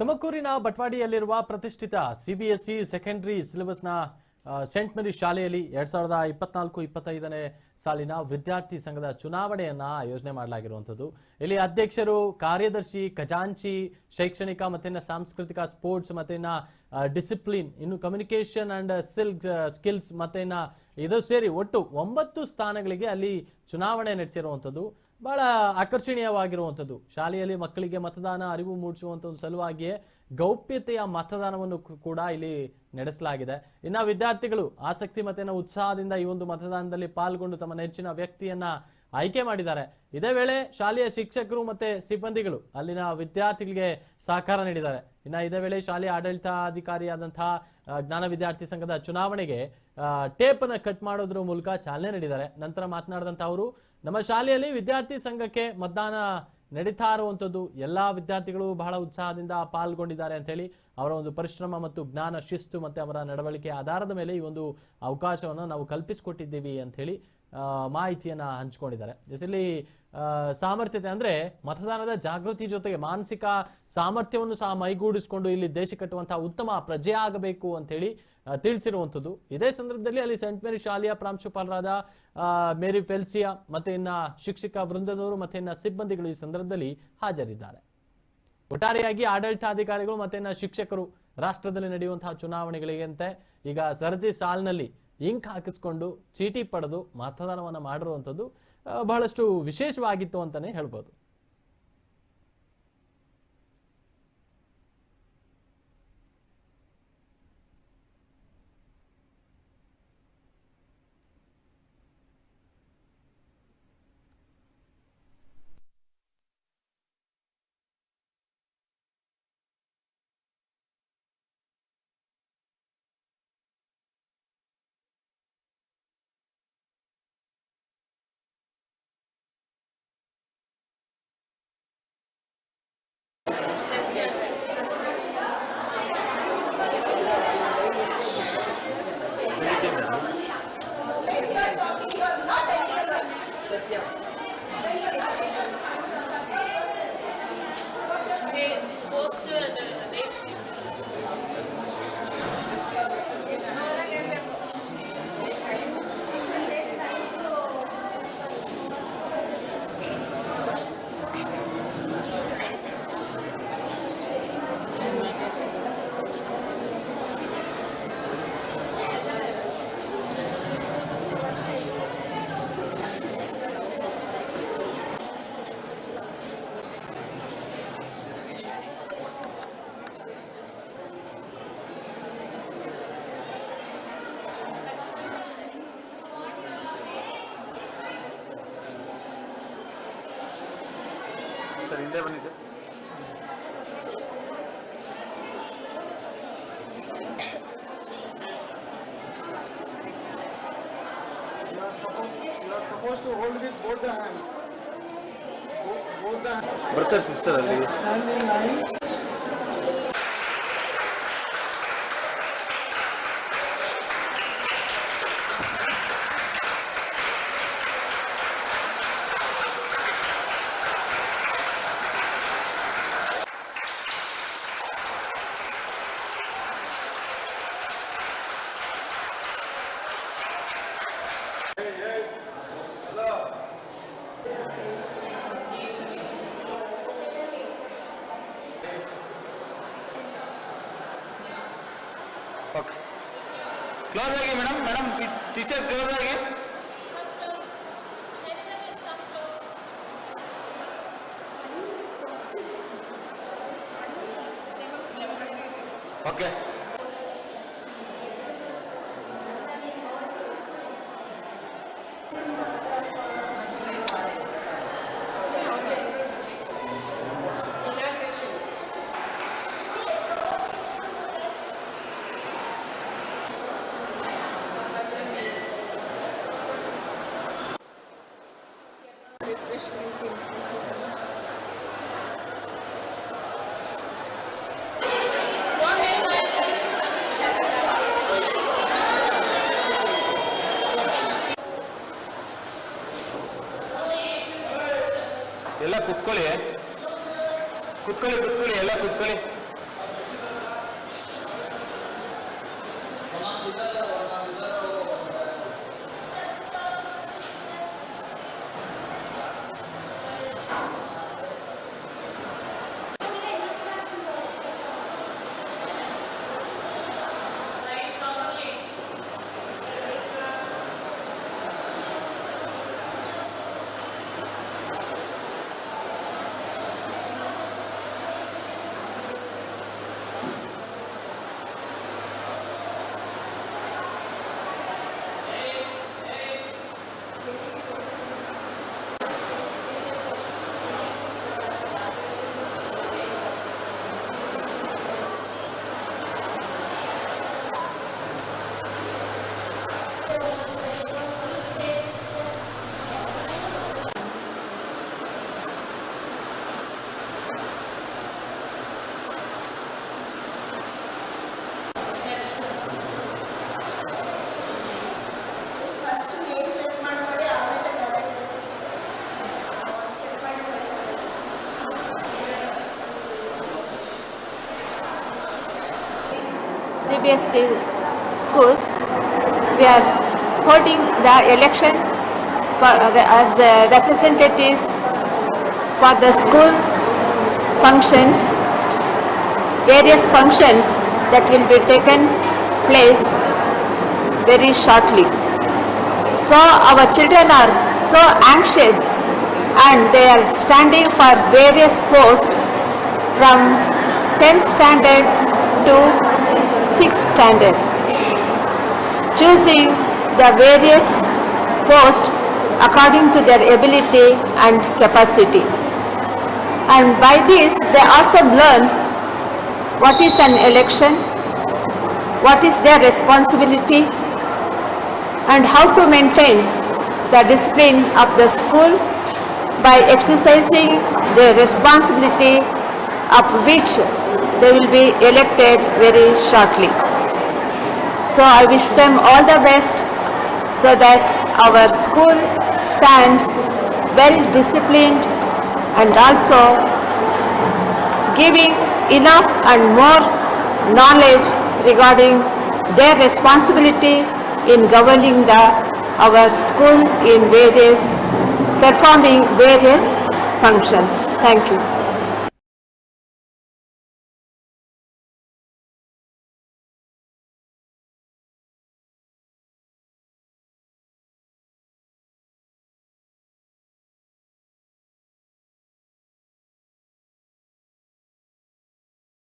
ತುಮಕೂರಿನ ಬಟ್ವಾಡಿಯಲ್ಲಿರುವ ಪ್ರತಿಷ್ಠಿತ ಸಿಬಿಎಸ್ಇ ಸೆಕೆಂಡರಿ ಸಿಲೆಬಸ್ನ ಸೆಂಟ್ ಮೇರಿ ಶಾಲೆಯಲ್ಲಿ ಎರಡ್ ಸಾವಿರದ ಇಪ್ಪತ್ನಾಲ್ಕು, ಇಪ್ಪತ್ತೈದನೇ ಸಾಲಿನ ವಿದ್ಯಾರ್ಥಿ ಸಂಘದ ಚುನಾವಣೆಯನ್ನ ಆಯೋಜನೆ ಮಾಡಲಾಗಿರುವಂಥದ್ದು. ಇಲ್ಲಿ ಅಧ್ಯಕ್ಷರು ಕಾರ್ಯದರ್ಶಿ ಖಜಾಂಚಿ, ಶೈಕ್ಷಣಿಕ ಮತ್ತೆ ಸಾಂಸ್ಕೃತಿಕ ಸ್ಪೋರ್ಟ್ಸ್ ಮತ್ತೆ ಡಿಸಿಪ್ಲಿನ್ ಇನ್ನು ಕಮ್ಯುನಿಕೇಶನ್ ಅಂಡ್ ಸಿಲ್ಕ್ ಸ್ಕಿಲ್ಸ್ ಮತ್ತೆ ಇದು ಸೇರಿ ಒಟ್ಟು ಒಂಬತ್ತು ಸ್ಥಾನಗಳಿಗೆ ಅಲ್ಲಿ ಚುನಾವಣೆ ನಡೆಸಿರುವಂಥದ್ದು. ಬಹಳ ಆಕರ್ಷಣೀಯವಾಗಿರುವಂಥದ್ದು. ಶಾಲೆಯಲ್ಲಿ ಮಕ್ಕಳಿಗೆ ಮತದಾನ, ಅರಿವು ಮೂಡಿಸುವಂಥ ಒಂದು ಸಲುವಾಗಿಯೇ ಗೌಪ್ಯತೆಯ ಮತದಾನವನ್ನು ಕೂಡ ಇಲ್ಲಿ ನಡೆಸಲಾಗಿದೆ. ಇನ್ನು ವಿದ್ಯಾರ್ಥಿಗಳು ಆಸಕ್ತಿ ಮತ್ತೆ ಉತ್ಸಾಹದಿಂದ ಈ ಒಂದು ಮತದಾನದಲ್ಲಿ ಪಾಲ್ಗೊಂಡು ತಮ್ಮ ನೆಚ್ಚಿನ ವ್ಯಕ್ತಿಯನ್ನ ಆಯ್ಕೆ ಮಾಡಿದ್ದಾರೆ. ಇದೇ ವೇಳೆ ಶಾಲೆಯ ಶಿಕ್ಷಕರು ಮತ್ತೆ ಸಿಬ್ಬಂದಿಗಳು ಅಲ್ಲಿನ ವಿದ್ಯಾರ್ಥಿಗಳಿಗೆ ಸಹಕಾರ ನೀಡಿದ್ದಾರೆ. ಇನ್ನು ಇದೇ ವೇಳೆ ಶಾಲೆಯ ಆಡಳಿತಾಧಿಕಾರಿಯಾದಂತಹ ಜ್ಞಾನ ವಿದ್ಯಾರ್ಥಿ ಸಂಘದ ಚುನಾವಣೆಗೆ ಟೇಪ್ ಅನ್ನ ಕಟ್ ಮಾಡೋದ್ರ ಮೂಲಕ ಚಾಲನೆ ನೀಡಿದ್ದಾರೆ. ನಂತರ ಮಾತನಾಡಿದಂಥ ಅವರು ನಮ್ಮ ಶಾಲೆಯಲ್ಲಿ ವಿದ್ಯಾರ್ಥಿ ಸಂಘಕ್ಕೆ ಮತದಾನ ನಡೀತಾ ಇರುವಂಥದ್ದು ಎಲ್ಲಾ ವಿದ್ಯಾರ್ಥಿಗಳು ಬಹಳ ಉತ್ಸಾಹದಿಂದ ಪಾಲ್ಗೊಂಡಿದ್ದಾರೆ ಅಂತ ಹೇಳಿ ಅವರ ಒಂದು ಪರಿಶ್ರಮ ಮತ್ತು ಜ್ಞಾನ ಶಿಸ್ತು ಮತ್ತೆ ಅವರ ನಡವಳಿಕೆ ಆಧಾರದ ಮೇಲೆ ಈ ಒಂದು ಅವಕಾಶವನ್ನು ನಾವು ಕಲ್ಪಿಸಿಕೊಟ್ಟಿದ್ದೀವಿ ಅಂತ ಹೇಳಿ ಮಾಹಿತಿಯನ್ನ ಹಂಚಿಕೊಂಡಿದ್ದಾರೆ. ಇಲ್ಲಿ ಸಾಮರ್ಥ್ಯತೆ ಅಂದರೆ ಮತದಾನದ ಜಾಗೃತಿ ಜೊತೆಗೆ ಮಾನಸಿಕ ಸಾಮರ್ಥ್ಯವನ್ನು ಸಹ ಮೈಗೂಡಿಸಿಕೊಂಡು ಇಲ್ಲಿ ದೇಶ ಕಟ್ಟುವಂತಹ ಉತ್ತಮ ಪ್ರಜೆ ಆಗಬೇಕು ಅಂತ ತಿಳಿಸಿರುವಂಥದ್ದು. ಇದೇ ಸಂದರ್ಭದಲ್ಲಿ ಅಲ್ಲಿ ಸೆಂಟ್ ಮೇರಿ ಶಾಲೆಯ ಪ್ರಾಂಶುಪಾಲರಾದ ಮೇರಿ ಫೆಲ್ಸಿಯಾ ಮತ್ತೆ ಇನ್ನ ಶಿಕ್ಷಕ ವೃಂದದವರು ಮತ್ತೆ ಇನ್ನ ಸಿಬ್ಬಂದಿಗಳು ಈ ಸಂದರ್ಭದಲ್ಲಿ ಹಾಜರಿದ್ದಾರೆ. ಒಟ್ಟಾರೆಯಾಗಿ ಆಡಳಿತಾಧಿಕಾರಿಗಳು ಮತ್ತೆ ಇನ್ನ ಶಿಕ್ಷಕರು ರಾಷ್ಟ್ರದಲ್ಲಿ ನಡೆಯುವಂತಹ ಚುನಾವಣೆಗಳಿಗಂತೆ ಈಗ ಸರದಿ ಸಾಲಿನಲ್ಲಿ ಇಂಕ್ ಹಾಕಿಸ್ಕೊಂಡು ಚೀಟಿ ಪಡೆದು ಮತದಾನವನ್ನು ಮಾಡಿರುವಂಥದ್ದು ಬಹಳಷ್ಟು ವಿಶೇಷವಾಗಿತ್ತು ಅಂತಲೇ ಹೇಳ್ಬೋದು. Hey, is it posted? Uh, you are supposed to hold with both the hands. Both the hands. Brother, sister, standing line. Okay close ஆகி மேடம் மேடம் டீச்சர் க்ளோஸ் ஆகி Okay. ಕುತ್ಕೊಳ್ಳಿ. ಕುತ್ಕೊಳ್ಳಿ ಕುತ್ಕೊಳ್ಳಿ ಎಲ್ಲ ಕುತ್ಕೊಳ್ಳಿ. CBSE E school, we are holding the election for, uh, as representatives for the school functions, various functions that will be taken place very shortly. So our children are so anxious and they are standing for various posts from 10th standard to 6th standard, choosing the various posts according to their ability and capacity. And by this, they also learn what is an election, what is their responsibility, and how to maintain the discipline of the school by exercising the responsibility of which they will be elected very shortly. So I wish them all the best so that our school stands well disciplined and also giving enough and more knowledge regarding their responsibility in governing the, our school in various, performing various functions. Thank you.